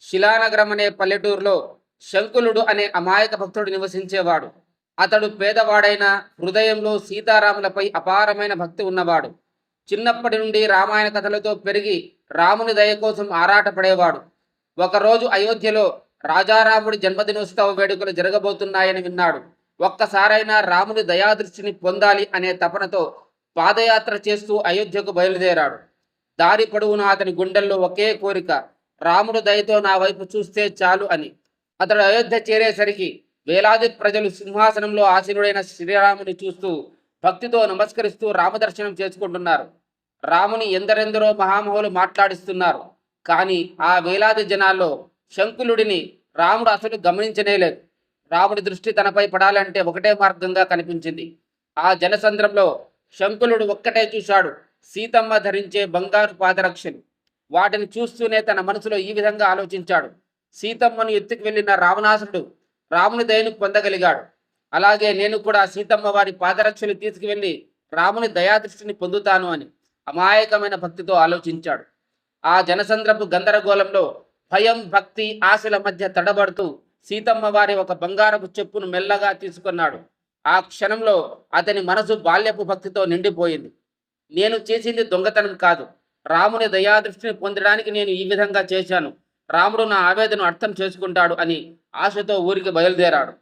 శిలానగరం అనే పల్లెటూరులో శంకులుడు అనే అమాయక భక్తుడు నివసించేవాడు. అతడు పేదవాడైన హృదయంలో సీతారాములపై అపారమైన భక్తి ఉన్నవాడు. చిన్నప్పటి నుండి రామాయణ కథలతో పెరిగి రాముని దయ కోసం ఆరాటపడేవాడు. ఒకరోజు అయోధ్యలో రాజారాముడి జన్మదినోత్సవ వేడుకలు జరగబోతున్నాయని విన్నాడు. ఒక్కసారైనా రాముని దయాదృష్టిని పొందాలి అనే తపనతో పాదయాత్ర చేస్తూ అయోధ్యకు బయలుదేరాడు. దారి పొడవున అతని గుండెల్లో ఒకే కోరిక రాముడు దయతో నా వైపు చూస్తే చాలు అని. అతడు అయోధ్య చేరేసరికి వేలాది ప్రజలు సింహాసనంలో ఆసీనుడైన శ్రీరాముని చూస్తూ భక్తితో నమస్కరిస్తూ రామదర్శనం చేసుకుంటున్నారు. రాముని ఎందరెందరో మహామహులు మాట్లాడిస్తున్నారు. కానీ ఆ వేలాది జనాల్లో శంకులుడిని రాముడు అసలు గమనించనేలేదు రాముడి దృష్టి తనపై పడాలంటే ఒకటే మార్గంగా కనిపించింది. ఆ జనసంద్రంలో శంకులుడు ఒక్కటే చూశాడు. సీతమ్మ ధరించే బంగారు పాదరక్షలు. వాటిని చూస్తూనే తన మనసులో ఈ విధంగా ఆలోచించాడు. సీతమ్మను ఎత్తుకు వెళ్ళిన రావణాసుడు రాముని దయను పొందగలిగాడు. అలాగే నేను కూడా సీతమ్మ వారి పాదరక్షలు తీసుకువెళ్ళి రాముని దయాదృష్టిని పొందుతాను అని అమాయకమైన భక్తితో ఆలోచించాడు. ఆ జనసంద్రపు గందరగోళంలో భయం భక్తి ఆశల మధ్య తడబడుతూ సీతమ్మ వారి ఒక బంగారపు చెప్పును మెల్లగా తీసుకున్నాడు. ఆ క్షణంలో అతని మనసు బాల్యపు భక్తితో నిండిపోయింది. నేను చేసింది దొంగతనం కాదు. రాముని దయాదృష్టిని పొందడానికి నేను ఈ విధంగా చేశాను. రాముడు నా ఆవేదన అర్థం చేసుకుంటాడు అని ఆశతో ఊరికి బయలుదేరాడు.